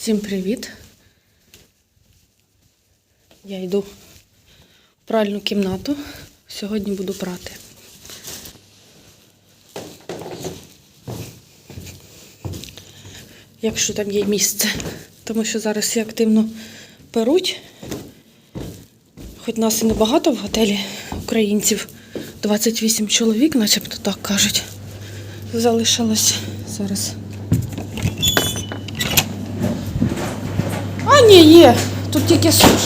Всім привіт. Я йду в пральну кімнату. Сьогодні буду прати. Якщо там є місце. Тому що зараз всі активно перуть. Хоч нас і небагато в готелі українців. 28 чоловік, начебто так кажуть. Залишилось зараз. Ні, є. Тут тільки суш.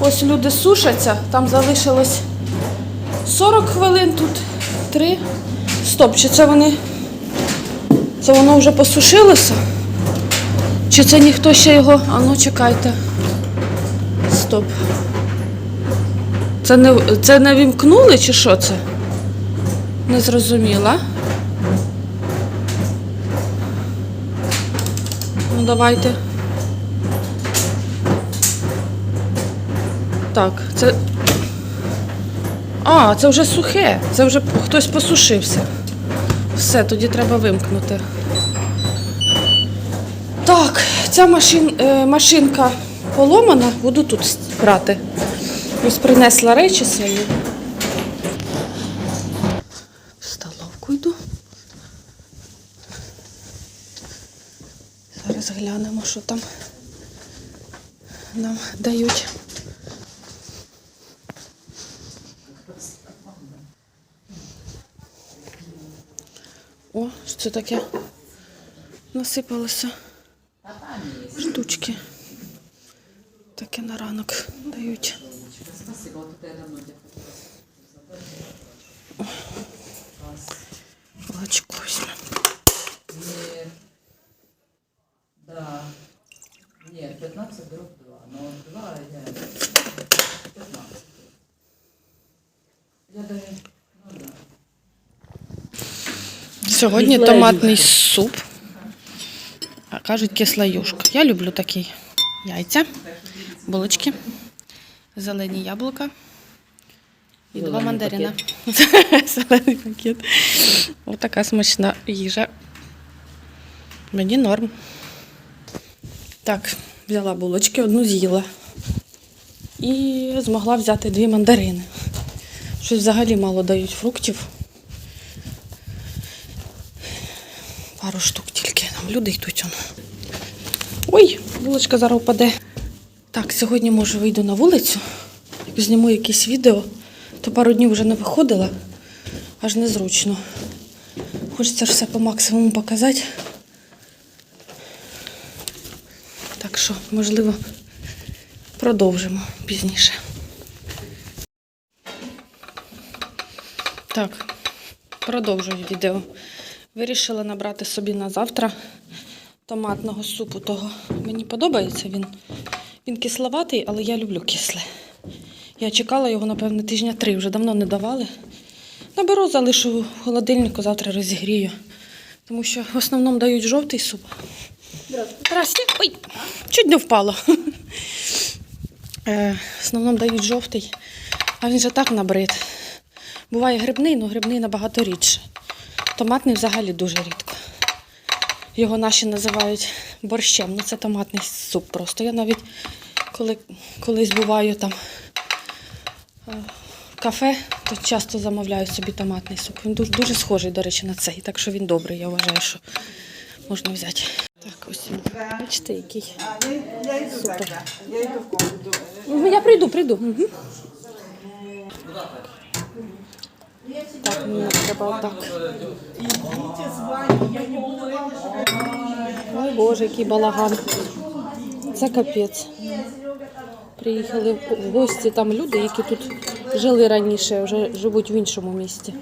Ось люди сушаться, там залишилось 40 хвилин, тут 3. Стоп, чи це вони. Це воно вже посушилося? Чи це ніхто ще його. А ну чекайте. Стоп. Це не, це не вімкнули чи що це? Не зрозуміла. Ну давайте. Так, це. А, це вже сухе. Це вже хтось посушився. Все, тоді треба вимкнути. Так, ця машин, е, машинка поломана, буду тут брати. Ось принесла речі свої. В столовку йду. Зараз глянемо, що там нам дають. О, що це таке? Насипалося штучки. Таке на ранок дають. Молочко візьмемо. Нет, 15 дробь 2. Но 2 я... 15. Я даже... Ну да. Сьогодні томатний суп. А кажуть кисла юшка. Я люблю такий. Яйця, булочки, зелені яблука і два мандарина. Зелений пакет. Ось така смачна їжа. Мені норм. Так, взяла булочки, одну з'їла. І змогла взяти дві мандарини. Щось взагалі мало дають фруктів. Пару штук тільки. Там люди йдуть. Он. Ой, булочка зараз впаде. Так, сьогодні може вийду на вулицю, як зніму якесь відео, то пару днів вже не виходила, аж незручно. Хочеться ж все по максимуму показати. Так що, можливо, продовжимо пізніше. Так, продовжую відео. Вирішила набрати собі на завтра томатного супу. Того мені подобається він. Він кисловатий, але я люблю кисле. Я чекала його, напевно, тижня три, вже давно не давали. Наберу, залишу в холодильнику, завтра розігрію. Тому що в основному дають жовтий суп. Здрасте. Ой, чуть не впало. Е, В основному дають жовтий, а він же так набрид. Буває грибний, але грибний набагато рідше. Томатний взагалі дуже рідко. Його наші називають борщем. Ну це томатний суп просто. Я навіть коли колись буваю там е, в кафе, то часто замовляю собі томатний суп. Він дуже, дуже схожий, до речі, на цей. Так що він добрий, я вважаю, що можна взяти. Так, ось він. Бачите, який. Супер. Ну, Я прийду, прийду. Угу. Так, мені треба отак. Ой, Боже, який балаган. Це капець. Приїхали в гості там люди, які тут жили раніше, вже живуть в іншому місті.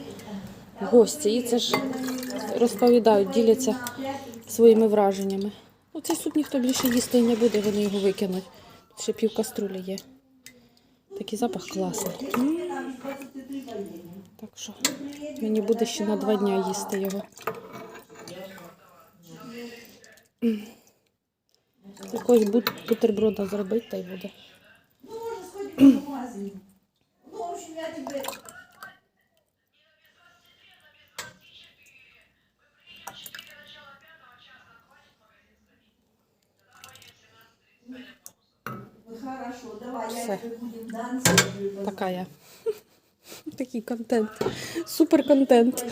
Гості. І це ж розповідають, діляться своїми враженнями. Ну, цей суп ніхто більше їсти не буде, вони його викинуть. Ще пів каструлі є. Такий запах класний. М. Так що мені буде ще на два дня їсти його. М. Якогось бут- бутерброда зробити та й буде. Вот хорошо, давай, Все. я тебе будем танцевать. Така я. Такий контент. Супер контент.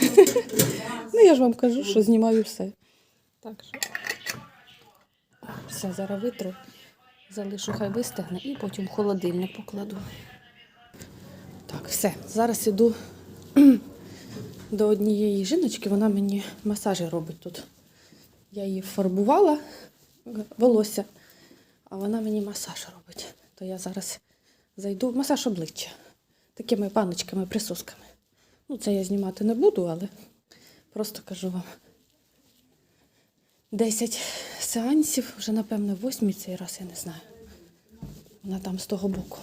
Ну, я ж вам кажу, що знімаю все. Так що. Все, зараз витру, залишу, хай вистигне і потім в холодильник покладу. Так, все. Зараз іду до однієї жіночки, вона мені масажі робить тут. Я її фарбувала волосся, а вона мені масаж робить. То я зараз зайду в масаж обличчя такими паночками, присосками. Ну, це я знімати не буду, але просто кажу вам. 10 сеансів, вже, напевно, восьмий цей раз, я не знаю. Вона там з того боку.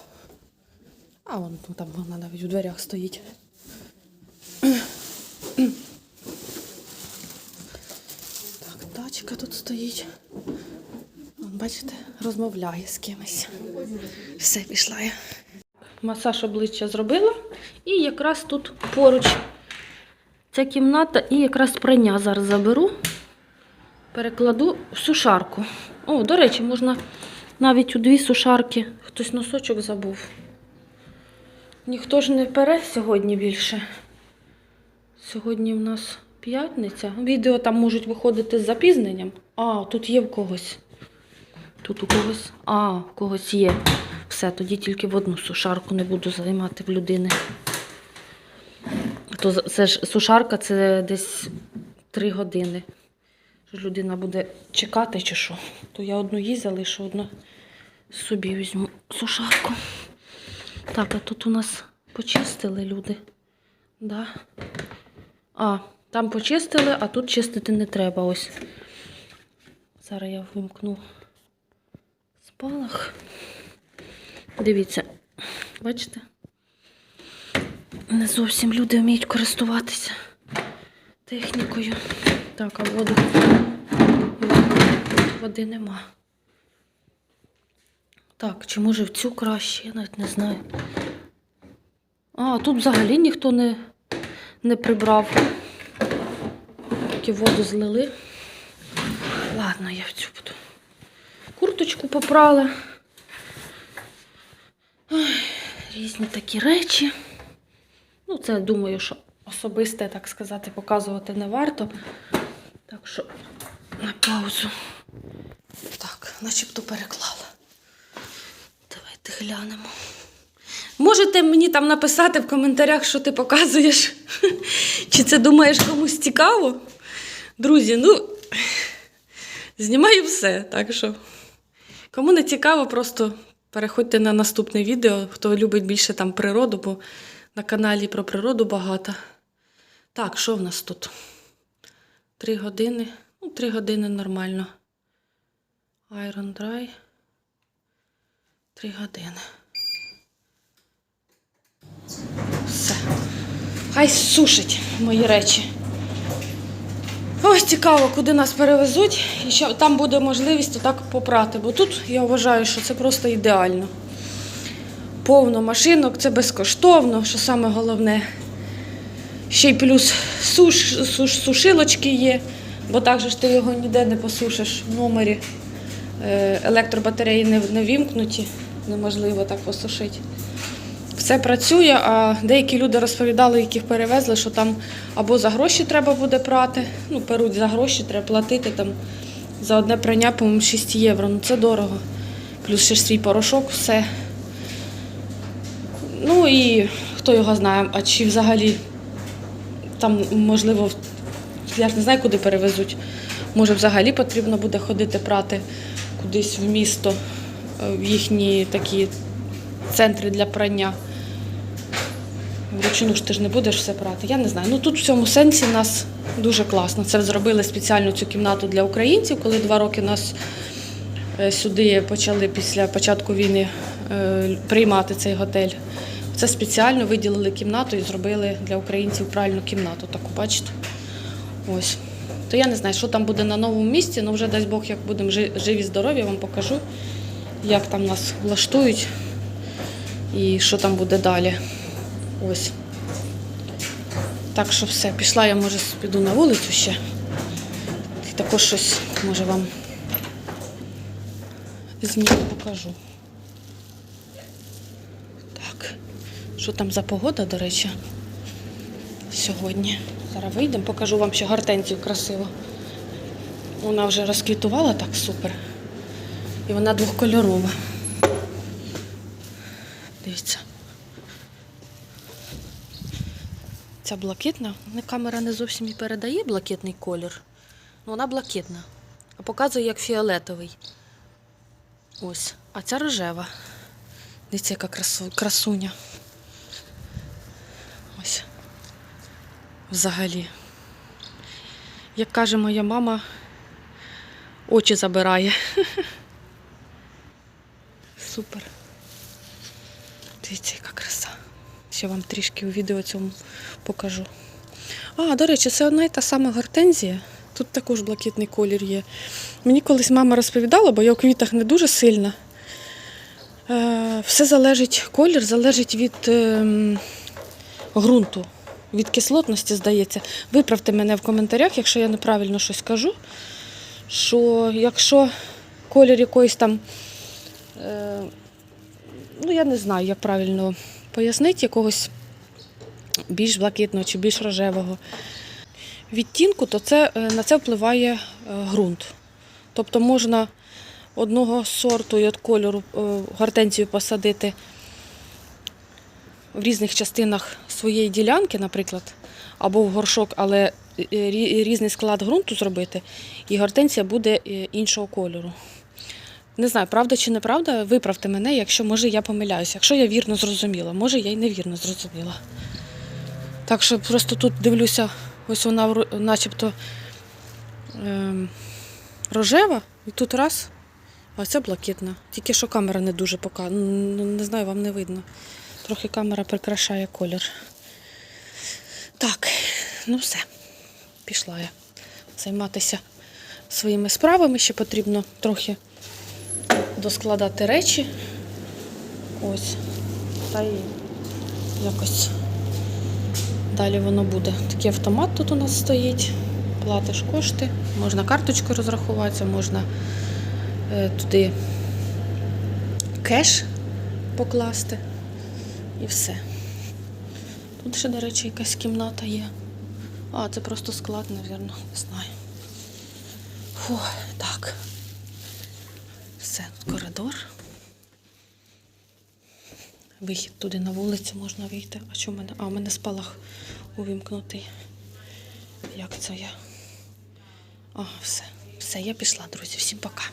А вон ну, там вона навіть у дверях стоїть. Так, тачка тут стоїть. Бачите, розмовляє з кимось. Все, пішла я. Масаж обличчя зробила. І якраз тут поруч ця кімната, і якраз прання зараз заберу. Перекладу в сушарку. О, до речі, можна навіть у дві сушарки. Хтось носочок забув. Ніхто ж не пере сьогодні більше. Сьогодні в нас п'ятниця. Відео там можуть виходити з запізненням. А, тут є в когось. Тут у когось. А, в когось є. Все, тоді тільки в одну сушарку не буду займати в людини. То це ж сушарка це десь три години. Що людина буде чекати чи що. То я одну їй залишу, одну собі візьму сушарку. Так, а тут у нас почистили люди. Да. А, там почистили, а тут чистити не треба. Ось. Зараз я вимкну спалах. Дивіться, бачите? Не зовсім люди вміють користуватися технікою. Так, а воду води нема. Так, чи може в цю краще, я навіть не знаю. А, тут взагалі ніхто не, не прибрав. Тільки воду злили. Ладно, я в цю буду. Курточку попрала. Різні такі речі. Ну, це думаю, що особисте, так сказати, показувати не варто. Так що на паузу. Так, начебто переклала. Давайте глянемо. Можете мені там написати в коментарях, що ти показуєш? Чи це думаєш комусь цікаво? Друзі, ну знімаю все, так що. Кому не цікаво, просто переходьте на наступне відео, хто любить більше там природу, бо на каналі про природу багато. Так, що в нас тут? Три години. Ну, три години нормально. Iron Dry. Три години. Все. Хай сушить мої речі. Ось цікаво, куди нас перевезуть, і що там буде можливість отак попрати. Бо тут я вважаю, що це просто ідеально. Повно машинок, це безкоштовно, що саме головне. Ще й плюс суш, суш, сушилочки є, бо так же ж ти його ніде не посушиш в номері. Е, Електробатареї не, не вімкнуті, неможливо так посушити. Все працює, а деякі люди розповідали, яких перевезли, що там або за гроші треба буде прати, ну, перуть за гроші, треба платити там за одне прання, по-моєму, 6 євро. Ну це дорого. Плюс ще свій порошок, все. Ну і хто його знає, а чи взагалі там, можливо, я ж не знаю, куди перевезуть. Може, взагалі потрібно буде ходити прати кудись в місто, е, в їхні такі центри для прання. Вручну ж ти ж не будеш все прати. Я не знаю. Ну тут в цьому сенсі нас дуже класно. Це зробили спеціально цю кімнату для українців, коли два роки нас е, сюди почали після початку війни е, приймати цей готель. Це спеціально виділили кімнату і зробили для українців правильну кімнату. Таку бачите. Ось. То я не знаю, що там буде на новому місці, але вже дасть Бог, як будемо живі, здорові, вам покажу, як там нас влаштують і що там буде далі. Ось. Так що все, пішла я, може, піду на вулицю ще. І також щось, може, вам Зніму, покажу. Так. Що там за погода, до речі, сьогодні? Зараз вийдемо, покажу вам ще гортензію красиво. Вона вже розквітувала так супер. І вона двохкольорова. Дивіться. Ця блакитна, не- камера не зовсім і передає блакитний колір. Ну, вона блакитна. А показує як фіолетовий. Ось. А ця рожева. Дивіться, яка красу, красуня. Ось. Взагалі. Як каже моя мама, очі забирає. Супер. Дивіться, яка краса. Ще вам трішки у відео цьому покажу. А, до речі, це одна і та сама гортензія. Тут також блакитний колір є. Мені колись мама розповідала, бо я у квітах не дуже сильна. Е, все залежить, колір залежить від ем, ґрунту, від кислотності, здається. Виправте мене в коментарях, якщо я неправильно щось кажу. Що якщо колір якоїсь там, е, ну я не знаю, як правильно пояснити, якогось більш блакитного чи більш рожевого відтінку, то це, е, на це впливає е, ґрунт. Тобто можна одного сорту і від кольору е, гортензію посадити в різних частинах своєї ділянки, наприклад, або в горшок, але різний склад ґрунту зробити, і гортензія буде іншого кольору. Не знаю, правда чи неправда, виправте мене, якщо може я помиляюся. Якщо я вірно зрозуміла, може я й невірно зрозуміла. Так що просто тут дивлюся, ось вона начебто ем, рожева, і тут раз, а ця блакитна. Тільки що камера не дуже показує. Не знаю, вам не видно. Трохи камера прикрашає колір. Так, ну все. Пішла я займатися своїми справами. Ще потрібно трохи доскладати речі. Ось. Та й якось далі воно буде. Такий автомат тут у нас стоїть. Платиш кошти, можна карточкою розрахуватися, можна е, туди кеш покласти і все. Тут ще, до речі, якась кімната є. А, це просто склад, мабуть, не знаю. Фу, так. Все, тут коридор. Вихід туди на вулицю можна вийти. А що в мене? А, у мене спалах увімкнутий. Як це я? А, все. Все, я пішла, друзі. Всім пока.